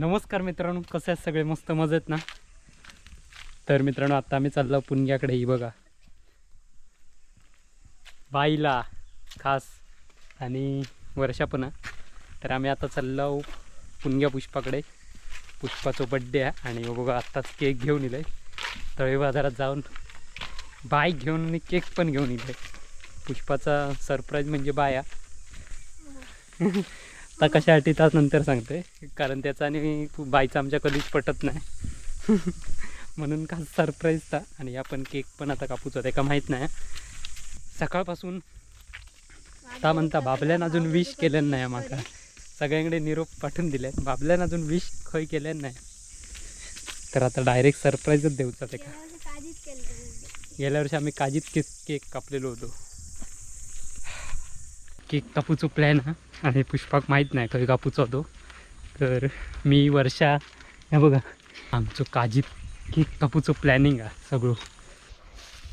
नमस्कार मित्रांनो कसे आहेत सगळे? मस्त मजेत ना? तर मित्रांनो आता आम्ही चाललो पुणग्याकडे ही बघा. बाईला खास आणि वर्षा पण तर आम्ही आता चाललो पुणग्या पुष्पाकडे. पुष्पाचा बड्डे आहे आणि बघा आत्ताच केक घेऊन इलं. आहे तळे बाजारात जाऊन बाईक घेऊन आणि केक पण घेऊन इलं. पुष्पाचा सरप्राईज म्हणजे बाया. आता कशासाठी तास नंतर सांगते. कारण त्याचा आणि बाईचा आमच्या कधीच पटत नाही. म्हणून का सरप्राईज था आणि आपण केक पण आता कापूचा ते का माहीत नाही. सकाळपासून ता म्हणता बाबल्यान अजून विश केलेलं नाही माका सगळ्यांकडे निरोप पाठवून दिले बाबल्यान अजून विश खंय केलेलं नाही. तर आता डायरेक्ट सरप्राईजच देऊचा ते का. गेल्या वर्षी आम्ही काजीत केक कापलेलो होतो. केक कापूचो प्लॅन हा. आणि पुष्पाक माहीत नाही खंय कापूचो होतो तर मी वर्षा हे बघा. आमचं काजीत केक कापूचो प्लॅनिंग आहे सगळं.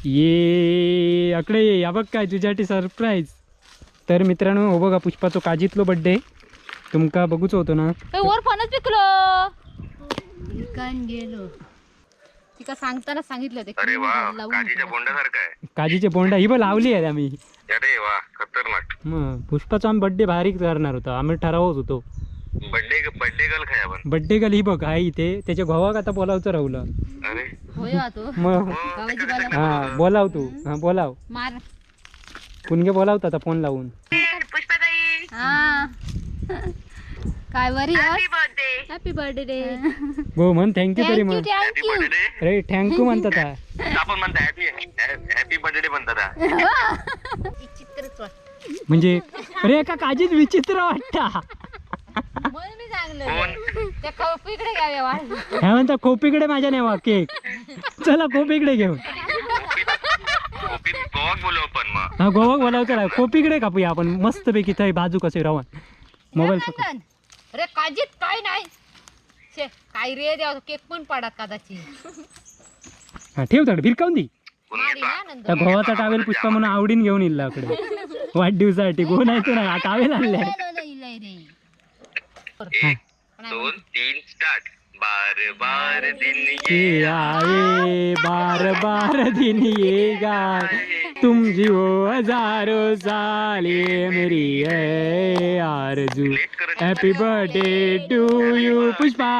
ये अकडे ये या बघ काय तुझ्यासाठी सरप्राईज तर मित्रांनो हो बघा पुष्पाचो काजीतलो बड्डे तुमका बघूचो होतो ना? ए, वर फणस पिकलो गेलो. तिका सांगताना सांगितलं ते अरे वा काजीच्या. बोंडासारखं आहे. काजीचे बोंडा ही बघ लावली आहेत आम्ही. अरे वा खतरनाक. मग पुष्पाचा आम्ही बड्डे भारी करणार होतो आम्ही ठरवत होतो. बड्डे बड्डे खाय आपण. बड्डे गर्ल ही बघ आहे इथे. त्याच्या भावाक आता बोलावचं राहुलं. अरे. होय हा तो. मग. हो, गावाची बाला. हा बोलाव. तू. हा बोलाव. मार. कुणगे बोलावता आता फोन लावून. पुष्पाताई. हा. काय बर्थडे हॅपी बर्थडे रे हो म्हण थँक्यू तरी thank you happy thank you अरे थँक्यू म्हणतात हा. आपण म्हणता हॅपी हॅपी बर्थडे वाटत म्हणजे अरे एका काजीत विचित्र वाटता. म्हणून मी सांगलं. कोण? त्या कौपू इकडे घ्याव्या वाढ ह्या म्हणता कोपीकडे माझ्या नेवा केक. चला कोपीकडे घेऊन बोलू मग. हा गोवा बोलावचं राह कोपीकडे कापूया आपण. मस्तपैकी थंय बाजू कसे राहून. मोबाईल अरे काजीत काय नाही शे, काय रे देवा केक पण पाडात कदाचित. हा ठेव तर भिरकावून दी. ना त्या गोवाचा टावेल पुष्पा म्हणून आवडीन घेऊन येईल आकडे वाढदिवसासाठी गो नाही तो नाही टावेल आणले एक दोन तीन स्टार्ट बार बार दिन ये आए बार बार दिन ये गाए। तुम जियो हज़ारों साल ये मेरी है आरज़ू। Happy birthday to you Pushpa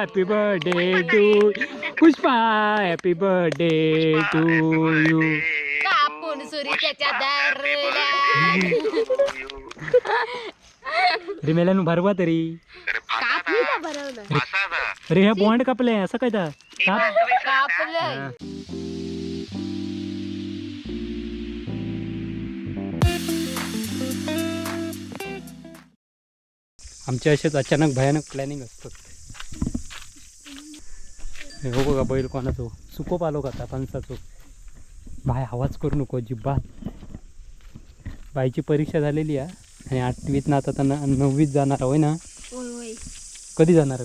happy birthday to Pushpa happy birthday to you कापून सुरी त्याच्या दारला अरे मेल्यानं भरवा तरी. अरे हे बॉन्ड कापले असं काय तर काप कापलं आमचे असेच अचानक भयानक प्लॅनिंग असतात हे हो बघा बैल कोणाचो. सुकोप आलो का फणसाचो. बाय आवाज करू नको अजिबात. बाईची परीक्षा झालेली आहे आणि आठवीत ना आता त्यांना नववीत जाणार होय ना? कधी जाणार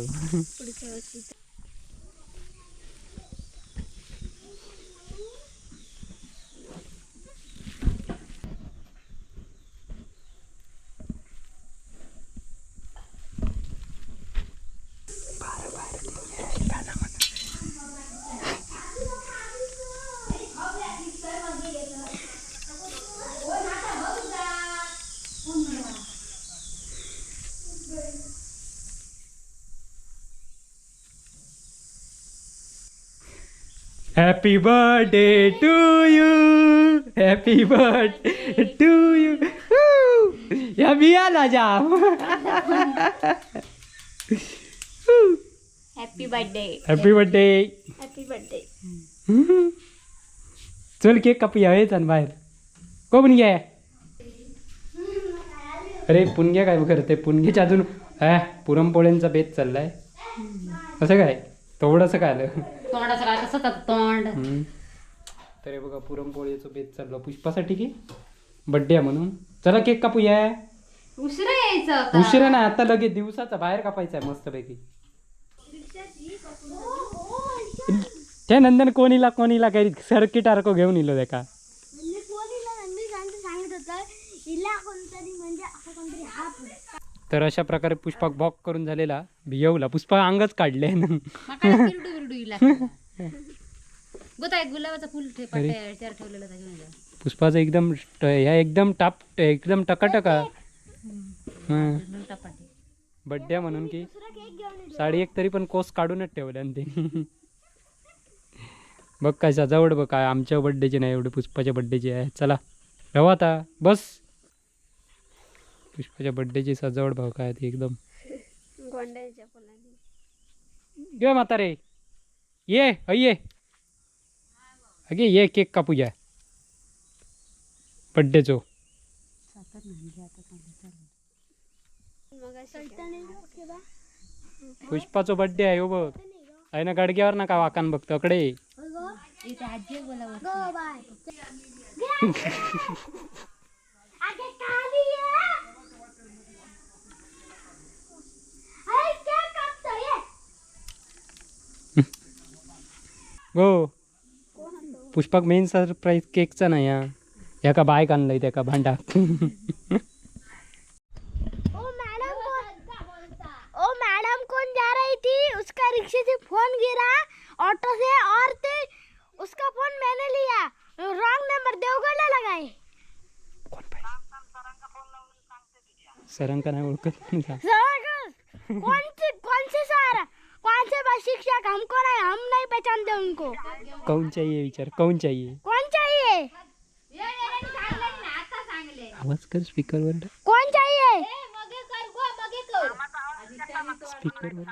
happy birthday to you happy birthday to you या बियाला जा happy birthday happy birthday happy birthday चल केक कापूया हेच आणि बाहेर. को पुणग्या? अरे पुणग्या काय करते पुणग्याच्या अजून ॲ पुरणपोळ्यांचा बेत चाललाय. कसं काय? तेवढंसं काय आलं? तोंडाचं काय कसं तोंड. हम्म. तर हे बघा पुरणपोळीचं बेत चाललं. पुष्पासाठी की? बड्डे आहे म्हणून. चला केक कापूया. उशिरा यायचं आता. उशिरा नाही आता लगेच दिवसाचा बाहेर कापायचा आहे मस्तपैकी. त्या नंदन कोणीला कोणीला काही सर्किट अर्को घेऊन इलो का म्हणजे कोणीला मी सांगतो सांगत होतं हिला कोणतरी म्हणजे असं कोणतरी हा तर अशा प्रकारे पुष्पाक बॉक करून झालेला भियवला पुष्पा अंगच काढले. माका फुल पुष्पाचं एकदम ह्या एकदम टाप एकदम टकाटका बड्डे म्हणून की साडी एक तरी पण कोस काढूनच ठेवल्या आणि ते बघ काय सजावट बघ काय आमच्या बड्डेची नाही एवढे पुष्पाच्या बड्डेची आहे चला रवा आता बस पुष्पाच्या बड्डेची सजावट भाऊ काय ती एकदम. गोंड्याच्या फुलांनी. ये म्हातारे. ये अय ये. अगे ये केक कापूया बड्डेचो पुष्पाचो बड्डे आहे हो बघ. आहे ना गाडग्यावर ना का वाकान बघतो अकडे गो. पुष्पाक मेन सरप्राईज केकचा नाही हा. ह्या का बायक आणलंय त्या का भांडा ओ मैडम कौन ओ मैडम कौन जा रही थी? उसका रिक्शे से फोन गिरा ऑटो से और थे उसका फोन मैंने लिया। रॉन्ग नंबर देवगढ़ लगाए। कोण पाहिजे? सरांका नाही ओळखत का? सर, कौन से कौन से सर कौन से बस शिक्षक हमको नहीं हम नहीं पहचानते उनको। कौन चाहिए विचार? कौन चाहिए? कौन चाहिए? आवाज कर स्पीकरवर कौन चाहिए? स्पीकरवर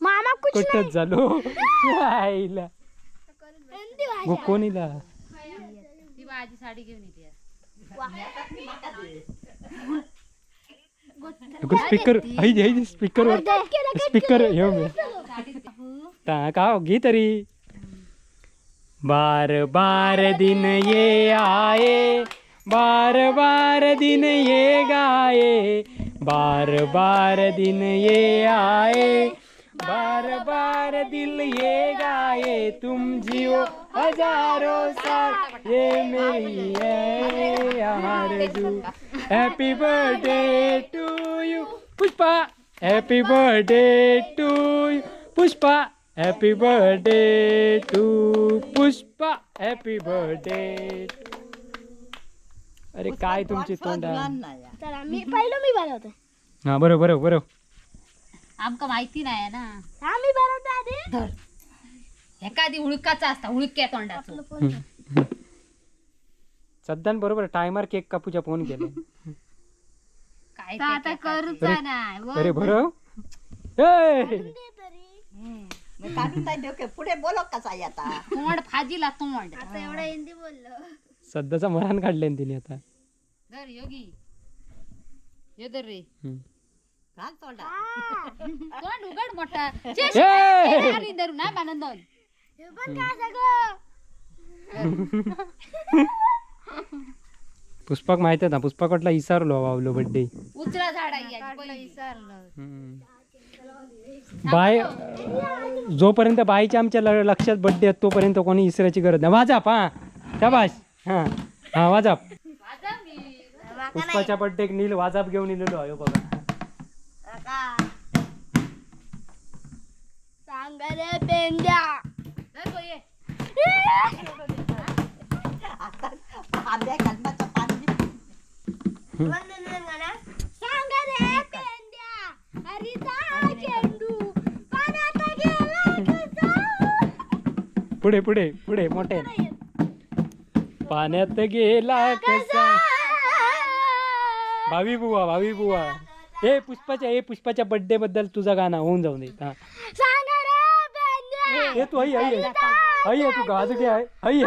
मामा कुछ कटच झालो आईला। हिंदी भाषा। गो कोणीला ती आजी साडी घेऊन येते स्पीकर आई स्पीकर मी। का घे तरी बार बार दिन ये आए, बार बार दिन ये गाए, बार बार दिन ये आए, बार बार दिल ये गाए, तुम जियो हज़ारों साल, ये मेरी है आरज़ू। Happy birthday to you Pushpa. Happy birthday to you Pushpa. Happy birthday to Pushpa happy birthday अरे काय तुमची तोंडा चला मी पहिलं मी बनवतो. हा बरोबर बरोबर बरोबर आमका माहिती नाही ना. हा मी बनवतो आधी. एखादी उळकाचा असता उळक्या तोंडाचं. सध्यान बरोबर टायमर केक कापूच्या फोन केले काय ते आता. करूचा नाही अरे बरं. ए! पुढे बोलो कसा आता? तोंड फाजीला तोंड. आता एवढं हिंदी बोललो. सध्याचा मरण काढले तिने आता. धर योगी. धर रे. हम्म. घाल तोंडा. तोंड उघड मोठा. ए! ना मानंदन. हे पण काय सगळं. पुष्पाक माहीत आहे ना पुष्पाकडला इसारलो वावलो बड्डे उचला झाड पहिली. विसरलं बाय जोपर्यंत बाईच्या आमच्या ल- लक्षात बड्डे आहेत तोपर्यंत कोणी इसरायची गरज नाही. वाजाप हा. शाबाश हा. हा वाजाप पुष्पाच्या बड्डे नील वाजाप घेऊन इलेलो आहे हो बघा. सांग रे पेंड्या. पुढे पुढे पुढे मोठे. पाण्यात गेला कसा? भावी बुवा भावी बुवा. ए पुष्पाच्या ए पुष्पाच्या बड्डे बद्दल तुझं गाणं होऊन जाऊन दे. हा. ए तू आई आई आई आई तू गाज घे आई आई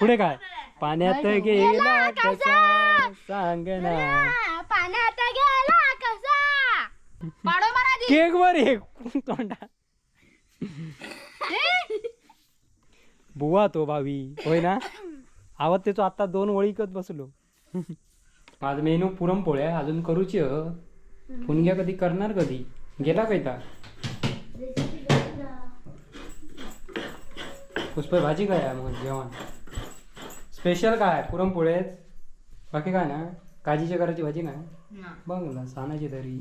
पुढे काय? पाण्यात गेला कसा? सांग ना. पाण्यात गेला कसा? पाडो केक वर हे? तोंडा बुवा तो भावी. होय ना? आवत त्याचो आता दोन वळीकत बसलो. आज मेनू पुरणपोळ्या अजून करूची ह घ्या कधी करणार कधी? गेला कैता पुष्प भाजी काय आहे मग जेवण? स्पेशल काय? पुरणपोळेच? बाकी काय ना काजीच्या कराची भाजी नाही? बघ ना सानाची तरी.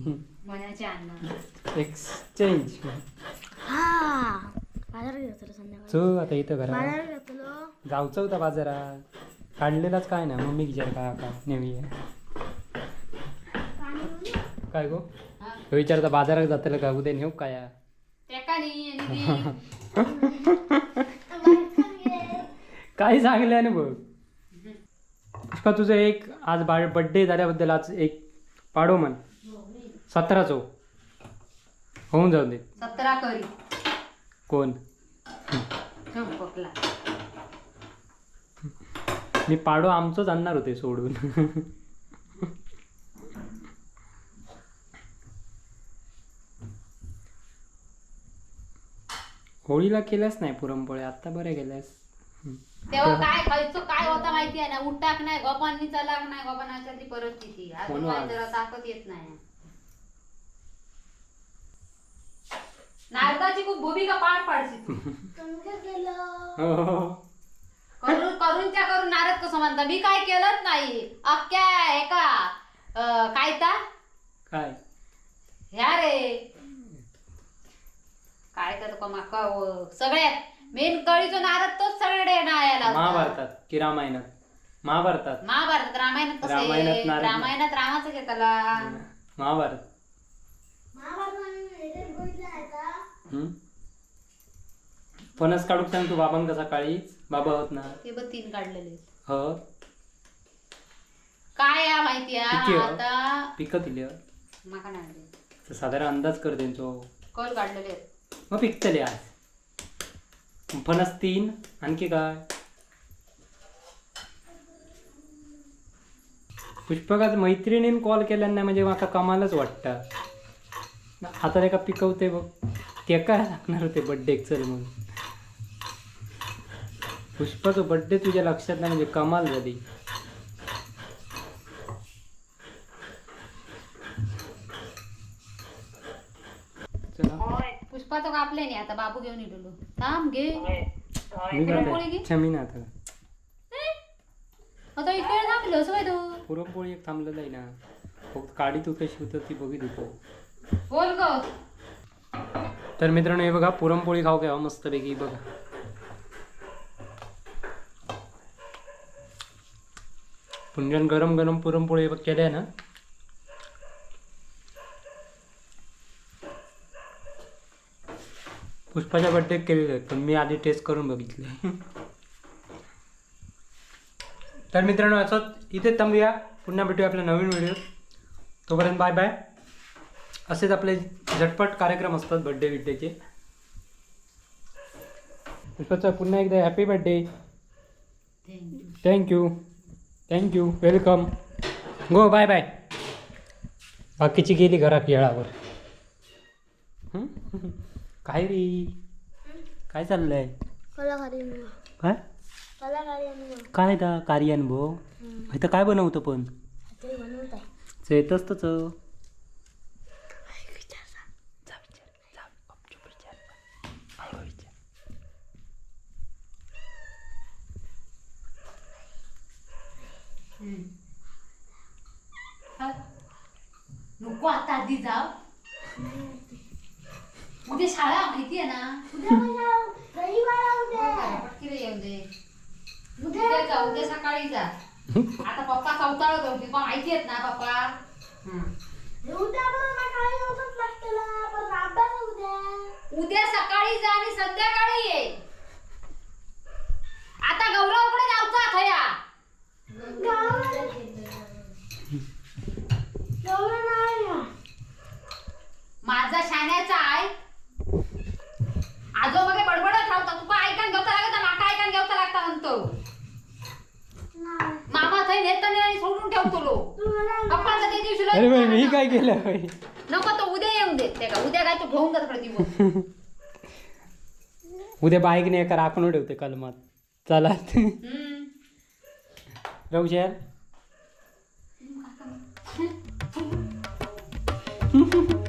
मनाचे अन्न. एक्सचेंज हा. बाजारात घेतलो संध्याकाळी. चल आता इथं घरा बाजारात घेतलो जाऊचं होता बाजारात. काढलेलाच काय ना मम्मी विचार काय का नेहमी. काय गो? हा. विचारता बाजारात जातलं का? उद्या नेऊ काय आहे? टेका नाही? आणि ती काय सांगले ना बघ. पुष्पा तुझं एक आज बा बड्डे झाल्याबद्दल आज एक पाडो म्हण. सतराचो होऊन जाऊ दे. सतरा करी. कोण? मी पाडो आमचंच आणणार होते सोडून. होळीला केल्यास नाही पुरणपोळ्या आत्ता बऱ्या केल्यास. तेव्हा काय खायचं काय होता माहिती आहे ना? उठाक नाही गोपांनी चलाक नाही गोपानाच्या ती परिस्थिती. मला आज. जरा ताकद येत नाही. नारदाची खूप भूमिका पार पाडशी. हो, हो. करून करूनच्या करून नारद कसं म्हणता? मी काय केलंच नाही. अख्ख्या का अं, काय ता? काय? ह्या रे. काय तर सगळ्यात मेन कळीचो नारद तोच सगळे नायाला. महाभारतात की रामायणात महाभारतात महाभारत रामायणात कसं रामायणात आहे? नारद. रामायणात रामाचं घेतला महाभारत हम्म? फणस काढूक सांग तू बाबांका सकाळी बाबा होत ना ते बघ तीन काढलेले हो काय या माहिती किती हो? आता पिकं किती हो? माका नाही माहिती. तर साधारण अंदाज कर त्यांचो कल काढलेले आहेत. मग पिकतले आज फणस तीन आणखी काय? पुष्पकाच मैत्रिणीन कॉल केल्यान नाही म्हणजे माका कमालच वाटतं. आता एका पिकवते बघ. ते काय लागणार होते बड्डे चल म्हणून? पुष्पाचं बड्डे तुझ्या लक्षात नाही म्हणजे कमाल झाली. चला. पुष्पाचं कापले नाही आता बाबू घेऊन येतो थांब घे. पुरणपोळी घे. अच्छा मी ना आता आता इकडे थांबलो असं काय तू? पुरणपोळी एक थांबलेलं आहे ना. फक्त काडी तू कशी होतं ती बघित होतो बोल ग. तर मित्रांनो हे बघा पुरणपोळी खाऊ घ्यावा मस्तपैकी बघा. पुंजन गरम गरम पुरणपोळी बघ केल्या ना पुष्पाच्या बड्डे केलेले आहेत पण मी आधी टेस्ट करून बघितले. तर मित्रांनो असंच इथे थांबूया. पुन्हा भेटूया आपल्या नवीन व्हिडिओ तोपर्यंत बाय बाय असेच आपले झटपट कार्यक्रम असतात बड्डे बिड्डेचे पुष्पाचा पुन्हा एकदा happy birthday thank you thank you welcome go bye bye बाकीची गेली घरा खेळावर काय रे? काय चाललंय? कलाकारी काय? काय दा कार्य अनुभव इथं काय बनवतं पण? ते बनवत आहे येतच तच नको आता आधी जाव उद्या शाळा? माहिती आहे ना. रे येऊ दे. उद्या जा उद्या सकाळी जा. आता पप्पा पण माहिती आहेत ना पप्पा? हं. उद्या सकाळी जा आणि संध्याकाळी ये आता गौरवकडे जाऊचा खया एवढं नाही ना. माझा शाण्याचा आय आजोबागे बडबडत राहता तुका ऐकान घेवता लागत माका ऐकान घेवता लागता म्हणतो नाही. मामा थंय नेताने आणि सोडून ठेवतो लो तू मला पप्पाचं ते दिवशी लय अरे बाई, मी दुकानात काय जाऊ. केलं बाई? नको तो उद्या येऊन देत ते का उद्या काय तू घेऊन जात प्रतिबंध उद्या बाईकने एका राखून ठेवते कलमात. चला. हम्म राहू शहर. हम्म.